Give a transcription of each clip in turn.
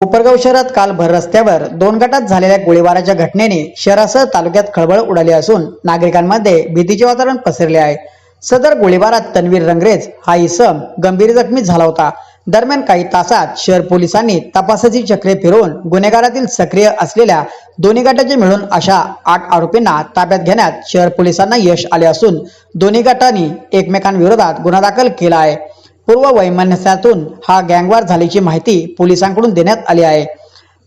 कोपरगाव शहरात काल भर रस्त्यावर दोन गटात झालेल्या गोळीबाराच्या घटनेने शहरासह तालुक्यात खळबळ उडाली असून नागरिकांमध्ये भीतीचे वातावरण पसरले आहे. सदर गोळीबारात तन्वीर रंगरेज हा इसम गंभीर जखमी झाला होता. दरम्यान काही तासात शहर पोलिसांनी तपासाची चक्रे फिरवून गुन्हेगारातील सक्रिय असलेल्या दोन्ही गटाचे मिळून अशा आठ आरोपींना ताब्यात घेण्यात शहर पोलिसांना यश आले असून दोन्ही गटांनी एकमेकांविरोधात गुन्हा दाखल केला आहे. पूर्व वैमनस्यातून हा गँगवार झाल्याची माहिती पोलिसांकडून देण्यात आली आहे.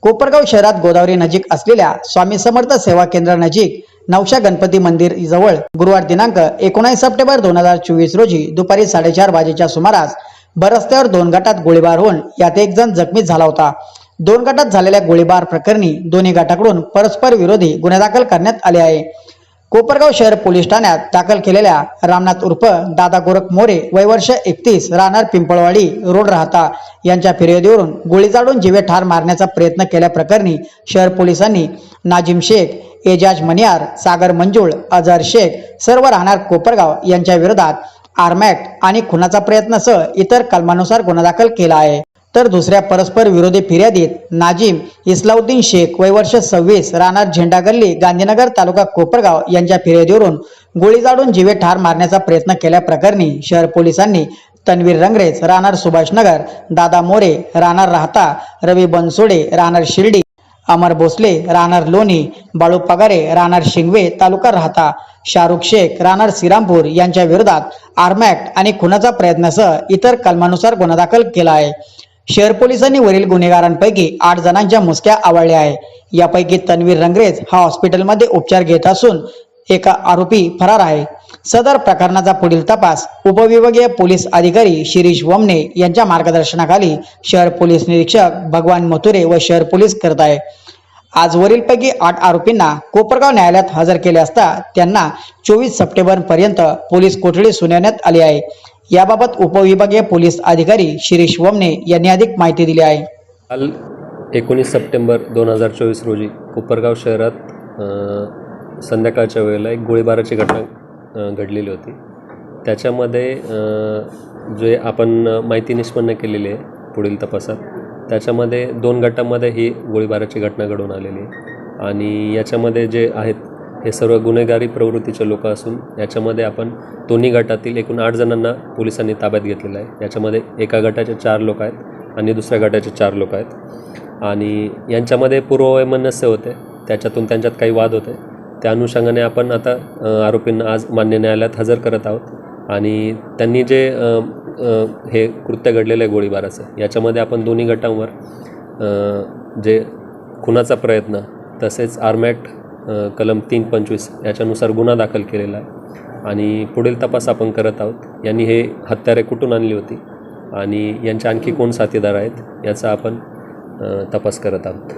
कोपरगाव शहरात गोदावरी नजीक असलेल्या स्वामी समर्थ सेवा केंद्र नजीक नवशा गणपती मंदिर जवळ गुरुवार दिनांक एकोणीस सप्टेंबर दोन हजार चोवीस रोजी दुपारी साडेचार वाजेच्या सुमारास बरस्त्यावर दोन गटात गोळीबार होऊन यात एक जण जखमी झाला होता. दोन गटात झालेल्या गोळीबार प्रकरणी दोन्ही गटाकडून परस्पर विरोधी गुन्हे दाखल करण्यात आले आहे. कोपरगाव शहर पोलीस ठाण्यात दाखल केलेल्या रामनाथ उर्फ दादा गोरख मोरे वय वर्ष एकतीस राहणार पिंपळवाडी रोड राहता. यांच्या फिर्यादीवरून गोळी जाडून जीवे ठार मारण्याचा प्रयत्न केल्याप्रकरणी शहर पोलिसांनी नाजिम शेख एजाज मनियार सागर मंजुळ अजहर शेख सर्व राहणार कोपरगाव यांच्या विरोधात आर्मॅक्ट आणि खुनाचा प्रयत्नसह इतर कलमानुसार गुन्हा दाखल केला आहे. तर दुसऱ्या परस्पर विरोधी फिर्यादीत नाजिम इस्लाउद्दीन शेख वय वर्ष सव्वीस राहणार झेंडा गल्ली गांधीनगर तालुका कोपरगाव यांच्या फिर्यादीवरून गोळी जाडून जीवे ठार मारण्याचा प्रयत्न केल्याप्रकरणी शहर पोलिसांनी तन्वीर रंगरेज राहणार सुभाषनगर दादा मोरे राहणार राहता रवी बनसोडे राहणार शिर्डी अमर भोसले राहणार लोणी बाळू पगारे राहणार शिंगवे तालुका राहता शाहरुख शेख राहणार श्रीरामपूर यांच्या विरोधात आर्मॅक्ट आणि खुनाचा प्रयत्नासह इतर कलमानुसार गुन्हा दाखल केला आहे. शहर पोलिसांनी वरील गुन्हेगारांपैकी आठ जणांच्या मुसक्या आवळल्या आहे. यापैकी तन्वीर रंगरेज हा हॉस्पिटलमध्ये उपचार घेत असून एका आरोपी फरार आहे. सदर प्रकरणाचा पुढील तपास उपविभागीय पोलीस अधिकारी शिरीष वमने यांच्या मार्गदर्शनाखाली शहर पोलीस निरीक्षक भगवान मथुरे व शहर पोलीस करत आहे. आज वरीलपैकी आठ आरोपींना कोपरगाव न्यायालयात हजर केले असता त्यांना चोवीस सप्टेंबर पर्यंत पोलीस कोठडी सुनावण्यात आली आहे. याबाबत उपविभागीय पोलीस अधिकारी शिरीष वमने यांनी अधिक माहिती दिली आहे. काल एकोणीस सप्टेंबर दोन हजार चोवीस रोजी कोपरगाव शहरात संध्याकाळच्या वेळेला एक गोळीबाराची घटना घडलेली होती. त्याच्यामध्ये जे आपण माहिती निष्पन्न केलेली आहे पुढील तपासात त्याच्यामध्ये दोन गटामध्ये ही गोळीबाराची घटना घडून आलेली आहे. आणि याच्यामध्ये जे आहेत हे सर्व गुन्हेगारी प्रवृत्तीचे लोक असून याच्यामध्ये आपण दोन्ही गटातील एकूण आठ जणांना पोलिसांनी ताब्यात घेतलेलं आहे. याच्यामध्ये एका गटाचे चार लोक आहेत आणि दुसऱ्या गटाचे चार लोक आहेत. आणि यांच्यामध्ये पूर्ववैमनस्य होते. त्याच्यातून त्यांच्यात काही वाद होते. त्या अनुषंगाने आपण आता आरोपींना आज मान्य न्यायालयात हजर करत आहोत. आणि त्यांनी जे हे कृत्य घडलेलं आहे गोळीबाराचं याच्यामध्ये आपण दोन्ही गटांवर जे खुनाचा प्रयत्न तसेच आर्मॅट कलम तीन पंचवीस याच्यानुसार गुन्हा दाखल केलेला आहे. आणि पुढील तपास आपण करत आहोत. यांनी हे हत्यारे कुठून आणली होती? आणि यांचे आणखी कोण साथीदार आहेत? याचा आपण तपास करत आहोत.